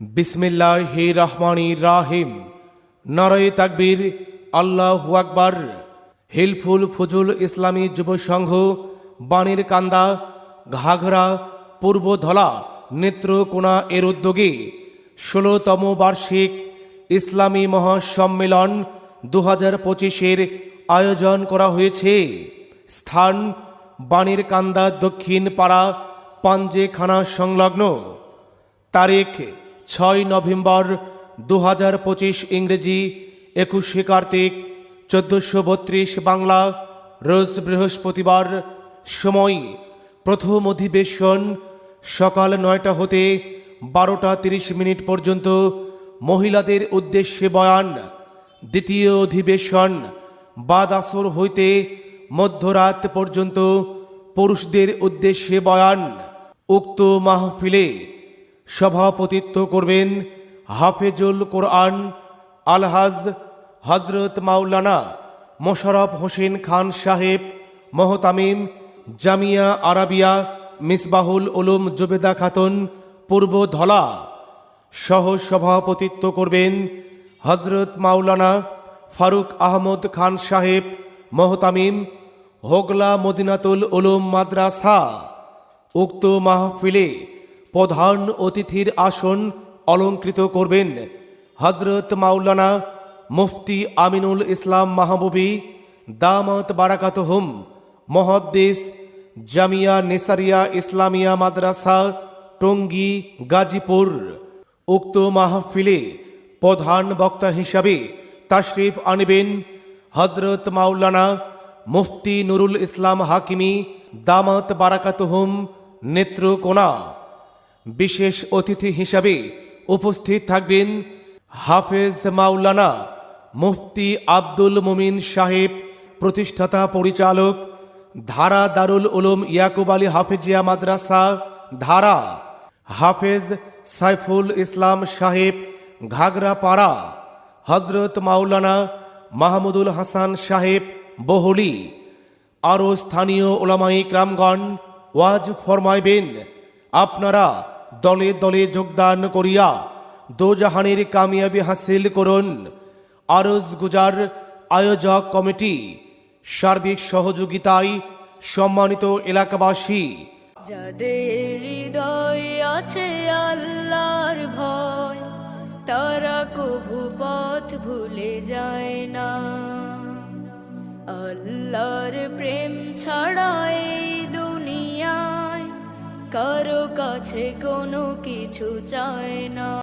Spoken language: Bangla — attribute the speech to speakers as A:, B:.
A: বিসমিল্লাহ রহমানি রাহিম। নরয় তাকবীর, আল্লাহু আকবার। হিলফুল ফজুল ইসলামী যুব সংঘ বাণীর কান্দা, ঘাঘরা, পূর্ব ধলা, নেত্রকোনা এর উদ্যোগে ষোলোতম বার্ষিক ইসলামী মহাসম্মেলন দু হাজার পঁচিশের আয়োজন করা হয়েছে। স্থান, বাণীর কান্দা দক্ষিণ পাড়া, পাঞ্জেখানা সংলগ্ন। তারিখ ছয় নভেম্বর দু হাজার পঁচিশ ইংরেজি, একুশে কার্তিক, চোদ্দোশো বত্রিশ বাংলা, রোজ বৃহস্পতিবার সময়। প্রথম অধিবেশন সকাল নয়টা হতে বারোটা তিরিশ মিনিট পর্যন্ত। মহিলাদের উদ্দেশ্যে বয়ান। দ্বিতীয় অধিবেশন বাদ আসর হইতে মধ্যরাত পর্যন্ত। পুরুষদের উদ্দেশ্যে বয়ান। উক্ত মাহফিলে সভাপতিত্ব করবেন হাফেজুল কোরআন আলহাজ হজরত মাওলানা মোশারফ হোসেন খান সাহেব, মহতামিম জামিয়া আরাবিয়া মিসবাহুল উলুম জুবেদা খাতুন, পূর্ব ধলা সহ সভাপতিত্ব করবেন হজরত মাওলানা ফারুক আহমদ খান সাহেব, মহতামিম হোগলা মদিনাতুল উলুম মাদ্রাসা, উক্ত মাহফিলে প্রধান অতিথির আসন অলঙ্কৃত করবেন হজরত মাওলানা মুফতি আমিনুল ইসলাম মাহবুবি দামত বারাকাত হুম মহদ্দিস জামিয়া নেসারিয়া ইসলামিয়া মাদ্রাসা, টঙ্গী, গাজীপুর। উক্ত মাহফিলে প্রধান বক্তা হিসাবে তাশরিফ আনবেন হজরত মাওলানা মুফতি নুরুল ইসলাম হাকিমি দামাত বারাকাতুহুম নেত্রকোনা। বিশেষ অতিথি হিসাবে উপস্থিত থাকবেন হাফেজ মাওলানা মুফতি আব্দুল মুমিন সাহেব, প্রতিষ্ঠাতা পরিচালক, ধারা দারুল উলুম ইয়াকুব আলী হাফেজিয়া মাদ্রাসা, ধারা, হাফেজ সাইফুল ইসলাম সাহেব ঘাগরাপাড়া হজরত মাওলানা মাহমুদুল হাসান সাহেব, বহলি। আরও স্থানীয় ওলামাই ক্রামগণ ওয়াজ ফরমাইবেন। আপনারা দলে দলে যোগদান করিয়া দোজাহানের কামিয়াবি হাসিল করুন। আরজ গুজার আয়োজক কমিটি সার্বিক সহযোগিতায় সম্মানিত এলাকাবাসী।
B: যাদের হৃদয় আছে আল্লাহর ভয়, তারা কভু পথ ভুলে যায় না। আল্লাহর প্রেম ছাড়া এই দুনিয়ায় কারও কাছে কোনো কিছু চায় না।